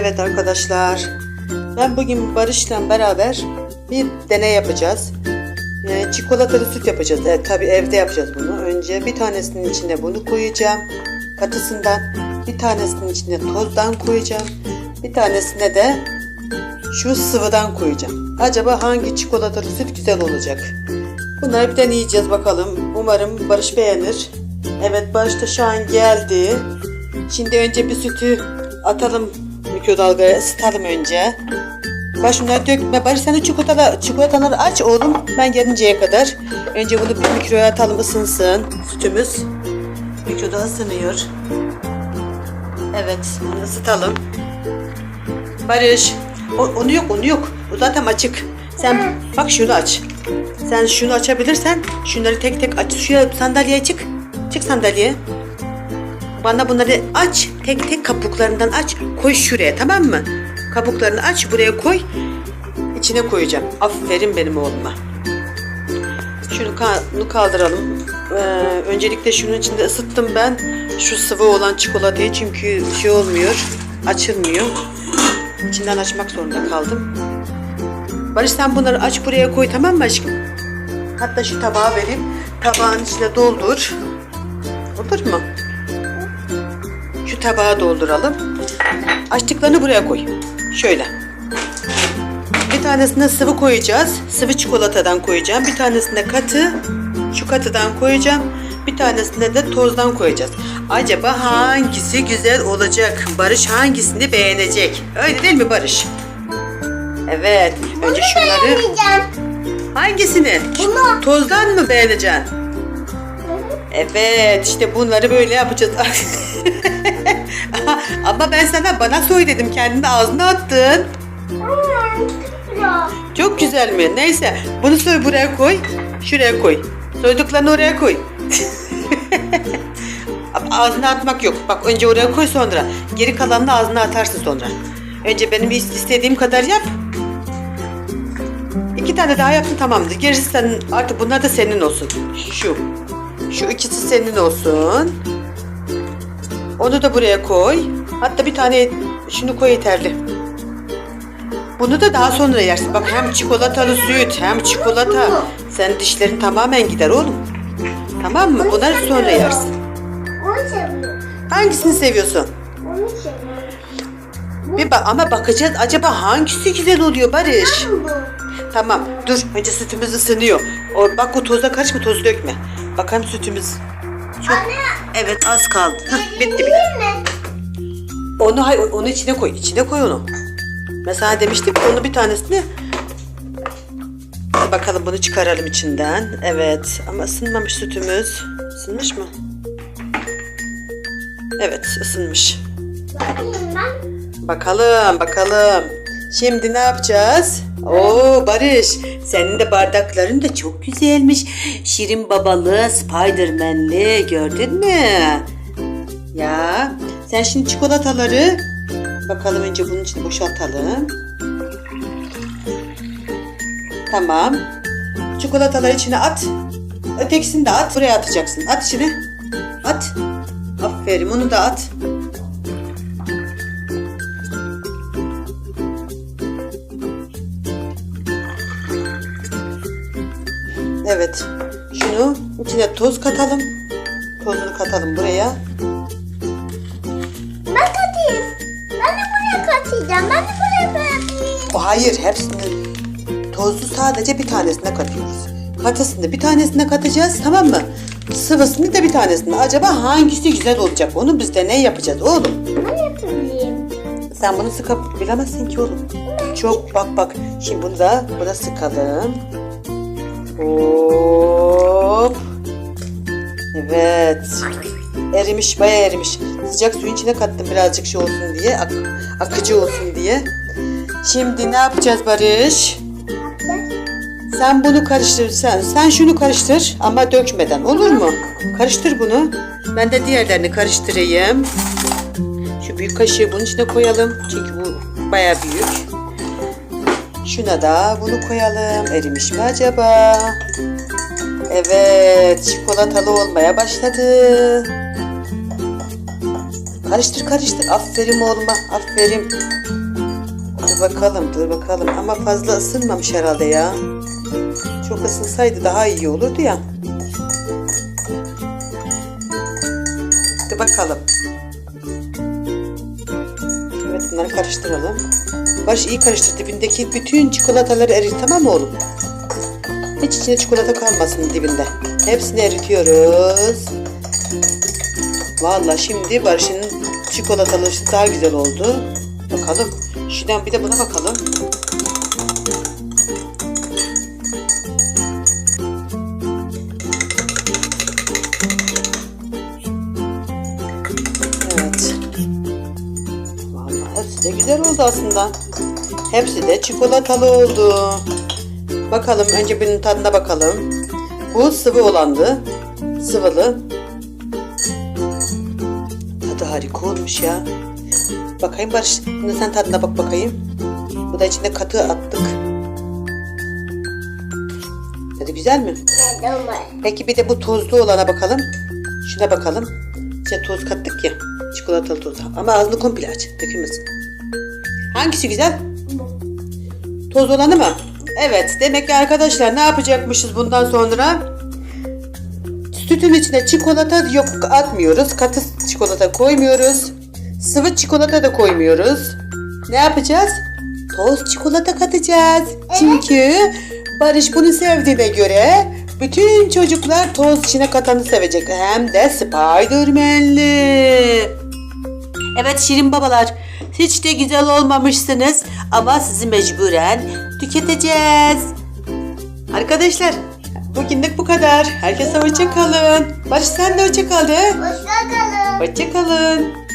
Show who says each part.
Speaker 1: Evet arkadaşlar, ben bugün Barış'la beraber bir deney yapacağız. Ee, çikolatalı süt yapacağız. Evet, tabii evde yapacağız bunu. Önce bir tanesinin içine bunu koyacağım. Katısından. Bir tanesinin içine tozdan koyacağım. Bir tanesine de şu sıvıdan koyacağım. Acaba hangi çikolatalı süt güzel olacak? Bunları bir deneyeceğiz bakalım. Umarım Barış beğenir. Evet Barış da şu an geldi. Şimdi önce bir sütü atalım mikrodalgaya ısıtalım önce. Bak şunları dökme. Barış sen de çikolatalar, çikolataları aç oğlum. Ben gelinceye kadar. Önce bunu bir mikroya atalım ısınsın. Sütümüz. Mikroda ısınıyor. Evet bunu ısıtalım. Barış. O, onu yok onu yok. O zaten açık. Sen bak şunu aç. Sen şunu açabilirsen şunları tek tek aç. Şuraya sandalyeye çık. Çık sandalyeye. Bana bunları aç. Tek tek kabuklarından aç. Koy şuraya tamam mı? Kabuklarını aç buraya koy. İçine koyacağım. Aferin benim oğluma. Şunu kaldıralım. Ee, öncelikle şunun içinde ısıttım ben. Şu sıvı olan çikolatayı çünkü şey olmuyor. Açılmıyor. İçinden açmak zorunda kaldım. Barış sen bunları aç buraya koy tamam mı aşkım? Hatta şu tabağı vereyim. Tabağın içine doldur. Olur mu? Şu tabağa dolduralım. Açtıklarını buraya koy. Şöyle. Bir tanesine sıvı koyacağız. Sıvı çikolatadan koyacağım. Bir tanesine katı. Şu katıdan koyacağım. Bir tanesine de tozdan koyacağız. Acaba hangisi güzel olacak? Barış hangisini beğenecek? Öyle değil mi Barış? Evet. Önce şunları... Hangisini?
Speaker 2: Bunu.
Speaker 1: Tozdan mı beğeneceksin? Evet işte bunları böyle yapacağız. Ama ben sana bana söyledim kendini ağzına attın. Çok güzel mi? Neyse bunu soy buraya koy. Şuraya koy. Soyduklarını oraya koy. Ağzına atmak yok. Bak önce oraya koy sonra. Geri kalanını ağzına atarsın sonra. Önce benim istediğim kadar yap. İki tane daha yaptın tamamdır. Gerisi senin, artık bunlar da senin olsun. Şu. Şu ikisi senin olsun. Onu da buraya koy. Hatta bir tane şunu koy yeterli. Bunu da daha sonra yersin. Bak hem çikolatalı süt hem çikolata. Sen dişlerin tamamen gider oğlum. Tamam mı? Bunları sonra yersin.
Speaker 2: Onu seviyorum.
Speaker 1: Hangisini seviyorsun?
Speaker 2: Onu seviyorum.
Speaker 1: Bir bak ama bakacağız acaba hangisi güzel oluyor Barış? Tamam dur önce sütümüz ısınıyor. O, bak o toza karışma toz dökme. Bakalım sütümüz. Çok,
Speaker 2: Anne.
Speaker 1: evet az kaldı. Hah, bitti bitti. Onu hay onu içine koy. içine koy onu. Mesela demiştik ki onu bir tanesini bakalım bunu çıkaralım içinden. Evet ama ısınmamış sütümüz. Isınmış mı? Evet ısınmış. Bakalım bakalım. Şimdi ne yapacağız? Oo Barış senin de bardakların da çok güzelmiş. Şirin babalı, Spiderman'li gördün mü? Ya sen şimdi çikolataları bakalım önce bunun içine boşaltalım. Tamam. Çikolataları içine at. Ötekisini de at. Buraya atacaksın. At içine. At. Aferin onu da at. Evet. Şunu içine toz katalım. Tozunu katalım buraya.
Speaker 2: Katacağım. Ben de bırakayım.
Speaker 1: O hayır hepsini tozlu sadece bir tanesine katıyoruz. Katısını bir tanesine katacağız tamam mı? Sıvısını da bir tanesine. Acaba hangisi güzel olacak? Onu biz de ne yapacağız oğlum?
Speaker 2: Ben yapayım.
Speaker 1: Sen bunu sıkıp bilemezsin ki oğlum. Çok bak bak. Şimdi bunu da buna sıkalım. Hop. Evet. Erimiş bayağı erimiş. Sıcak suyun içine kattım birazcık şey olsun diye. ak- akıcı olsun diye. Şimdi ne yapacağız Barış? Sen bunu karıştır. Sen, sen şunu karıştır ama dökmeden olur mu? Karıştır bunu. Ben de diğerlerini karıştırayım. Şu büyük kaşığı bunun içine koyalım. Çünkü bu baya büyük. Şuna da bunu koyalım. Erimiş mi acaba? Evet, çikolatalı olmaya başladı. Karıştır karıştır. Aferin oğluma. Aferin. Dur bakalım dur bakalım. Ama fazla ısınmamış herhalde ya. Çok ısınsaydı daha iyi olurdu ya. Dur bakalım. Evet bunları karıştıralım. Barış iyi karıştır. Dibindeki bütün çikolataları erit tamam mı oğlum? Hiç içine çikolata kalmasın dibinde. Hepsini eritiyoruz. Vallahi şimdi Barış'ın çikolatalı daha güzel oldu. Bakalım. Şuradan bir de buna bakalım. Evet. Vallahi hepsi de güzel oldu aslında. Hepsi de çikolatalı oldu. Bakalım önce birinin tadına bakalım. Bu sıvı olandı. Sıvılı. Tadı harika olmuş ya. Bakayım Barış. Bunu sen tadına bak bakayım. Bu da içinde katı attık. Tadı güzel mi? Peki bir de bu tozlu olana bakalım. Şuna bakalım. İçine toz kattık ya. Çikolatalı toz. Ama ağzını komple aç. Dökülmesin. Hangisi güzel? Toz olanı mı? Evet. Demek ki arkadaşlar ne yapacakmışız bundan sonra? Sütün içine çikolata yok atmıyoruz. Katı çikolata koymuyoruz. Sıvı çikolata da koymuyoruz. Ne yapacağız? Toz çikolata katacağız. Çünkü Barış bunu sevdiğine göre bütün çocuklar toz içine katanı sevecek. Hem de Spiderman'li. Evet Şirin babalar, hiç de güzel olmamışsınız ama sizi mecburen tüketeceğiz. Arkadaşlar, bugünlük bu kadar. Herkese hoşça kalın. Barış sen de hoşça kal de.
Speaker 2: Hoşça kalın.
Speaker 1: Hoşça kalın.